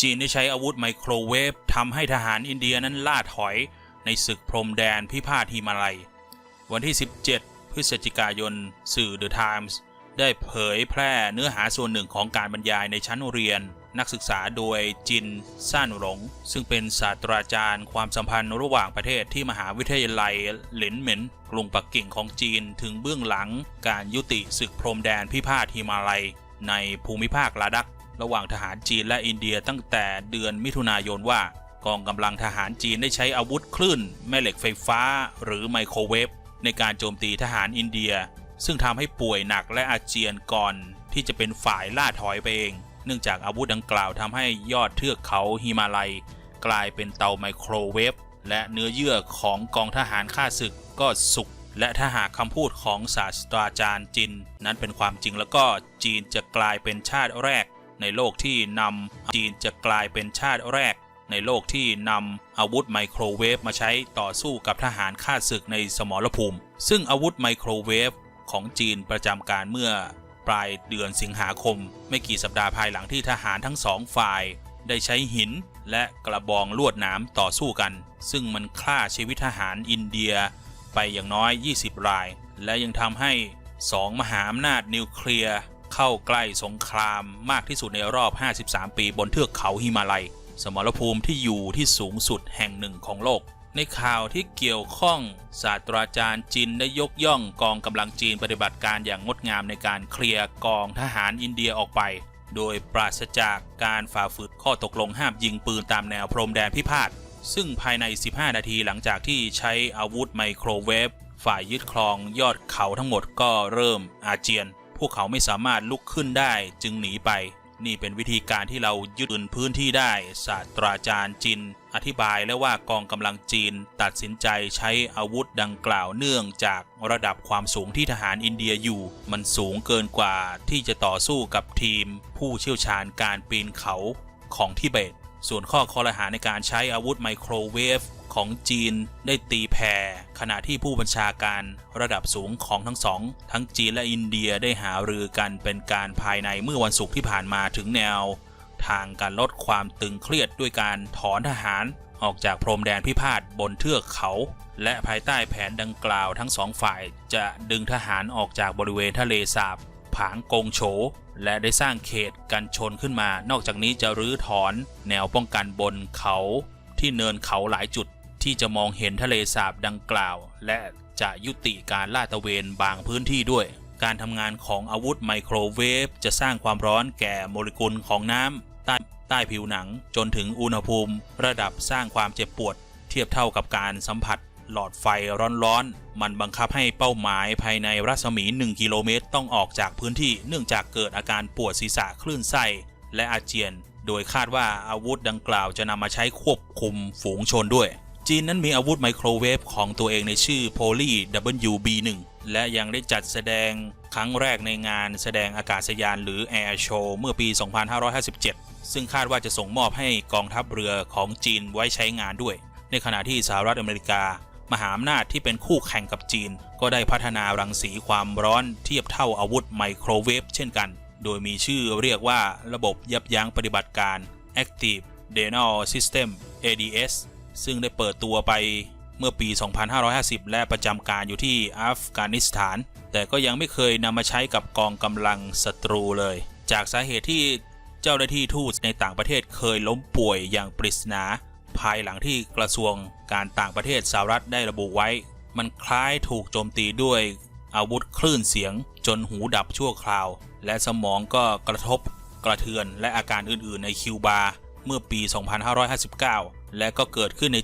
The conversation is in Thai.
จีนได้ใช้อาวุธไมโครเวฟทำให้ทหารอินเดียนั้นล่าถอยในศึกพรมแดนพิพาทฮิมาลัย วันที่ 17 พฤศจิกายน สื่อ The Times ได้เผยแพร่เนื้อหาส่วนหนึ่งของการบรรยายในชั้นเรียน นักศึกษาโดยจินซ่านหลง ซึ่งเป็นศาสตราจารย์ความสัมพันธ์ระหว่างประเทศที่มหาวิทยาลัยหลินเหมินกรุงปักกิ่งของจีนถึงเบื้องหลังการยุติศึกพรมแดนพิพาทฮิมาลัย ในภูมิภาคลาดัก ระหว่างทหารจีนและอินเดียตั้งแต่เดือนมิถุนายนว่ากองกำลังทหารจีนได้ใช้อาวุธคลื่น แม่เหล็กไฟฟ้า หรือไมโครเวฟในการโจมตีทหารอินเดีย ซึ่งทำให้ป่วยหนักและอาเจียนก่อน ที่จะเป็นฝ่ายล่าถอยไปเอง เนื่องจากอาวุธดังกล่าวทำให้ยอดเทือกเขาฮิมาลัย กลายเป็นเตาไมโครเวฟและเนื้อเยื่อของกองทหารข้าศึกก็สุกและถ้าหากคำพูดของศาสตราจารย์จิน นั้นเป็นความจริงแล้วก็จีนจะกลายเป็นชาติแรก ในโลกที่นำจีนจะกลายเป็นชาติแรก ในโลกที่นำอาวุธไมโครเวฟมาใช้ต่อสู้กับทหารข้าศึกในสมรภูมิ ซึ่งอาวุธไมโครเวฟของจีนประจำการเมื่อปลายเดือนสิงหาคม ไม่กี่สัปดาห์ภายหลังที่ทหารทั้งสองฝ่าย ได้ใช้หินและกระบองลวดหนามต่อสู้กัน ซึ่งมันฆ่าชีวิตทหารอินเดียไปอย่างน้อย 20 ราย และยังทำให้สองมหาอำนาจนิวเคลียร์ เข้าใกล้สงครามมากที่สุดในรอบ 53 ปีบนเทือกเขาฮิมาลัย สมรภูมิที่อยู่ที่สูงสุดแห่งหนึ่งของโลก ในข่าวที่เกี่ยวข้องศาสตราจารย์จินได้ยกย่องกองกำลังจีนปฏิบัติการอย่างงดงามในการเคลียร์กองทหารอินเดียออกไป โดยปราศจากการฝ่าฝืนข้อตกลงห้ามยิงปืนตามแนวพรมแดนพิพาทซึ่งภายใน 15 นาทีหลังจากที่ใช้อาวุธไมโครเวฟฝ่ายยึดครองยอดเขาทั้งหมดก็เริ่มอาเจียน พวกเขาไม่สามารถลุกขึ้นได้จึงหนีไป นี่เป็นวิธีการที่เรายึดพื้นที่ได้ ศาสตราจารย์จิน อธิบายและว่ากองกำลังจีน ตัดสินใจใช้อาวุธดังกล่าวเนื่องจากระดับความสูงที่ทหารอินเดียอยู่ มันสูงเกินกว่าที่จะต่อสู้กับทีม ผู้เชี่ยวชาญการปีนเขาของทิเบต ส่วนข้อคอรหาในการใช้อาวุธไมโครเวฟของจีนได้ตีแผ่ขณะที่ผู้บัญชาการระดับสูงของทั้งสอง ทั้งจีนและอินเดียได้หารือกันเป็นการภายในเมื่อวันศุกร์ที่ผ่านมาถึงแนว ทางการลดความตึงเครียดด้วยการถอนทหารออกจากพรมแดนพิพาทบนเทือกเขา และภายใต้แผนดังกล่าวทั้งสองฝ่ายจะดึงทหารออกจากบริเวณทะเลสาบ ผางกงโฉและได้สร้างเขตกันชนขึ้นมา นอกจากนี้จะรื้อถอนแนวป้องกันบนเขาที่เนินเขาหลายจุดที่จะมองเห็นทะเลสาบดังกล่าว และจะยุติการลาดตระเวนบางพื้นที่ด้วย การทำงานของอาวุธไมโครเวฟจะสร้างความร้อนแก่โมเลกุลของน้ำใต้ใต้ผิวหนังจนถึงอุณหภูมิ ระดับสร้างความเจ็บปวด เทียบเท่ากับการสัมผัส หลอดไฟร้อนๆ มันบังคับให้เป้าหมายภายในรัศมี 1 กิโลเมตรต้องออกจากพื้นที่เนื่องจากเกิดอาการปวดศีรษะคลื่นไส้และอาเจียน โดยคาดว่าอาวุธดังกล่าวจะนำมาใช้ควบคุมฝูงชนด้วย จีนนั้นมีอาวุธไมโครเวฟของตัวเองในชื่อ Poly WB1 และยังได้จัดแสดงครั้งแรกในงานแสดงอากาศยานหรือ Air Show เมื่อปี 2557 ซึ่งคาดว่าจะส่งมอบให้กองทัพเรือของจีนไว้ใช้งานด้วย ในขณะที่สหรัฐอเมริกา มหาอำนาจที่เป็นคู่แข่งกับจีน ก็ได้พัฒนารังสีความร้อนเทียบเท่าอาวุธไมโครเวฟเช่นกัน โดยมีชื่อเรียกว่าระบบยับยั้งปฏิบัติการ Active Denial System ADS ซึ่งได้เปิดตัวไปเมื่อปี 2550 และประจำการอยู่ที่อัฟกานิสถาน แต่ก็ยังไม่เคยนำมาใช้กับกองกำลังศัตรูเลย จากสาเหตุที่เจ้าหน้าที่ทูตในต่างประเทศเคยล้มป่วยอย่างปริศนา ภายหลังที่กระทรวงการต่างประเทศสหรัฐได้ระบุไว้ มันคล้ายถูกโจมตีด้วยอาวุธคลื่นเสียงจนหูดับชั่วคราว และสมองก็กระทบกระเทือนและอาการอื่นๆ ในคิวบาเมื่อปี 2559 และก็เกิดขึ้นใน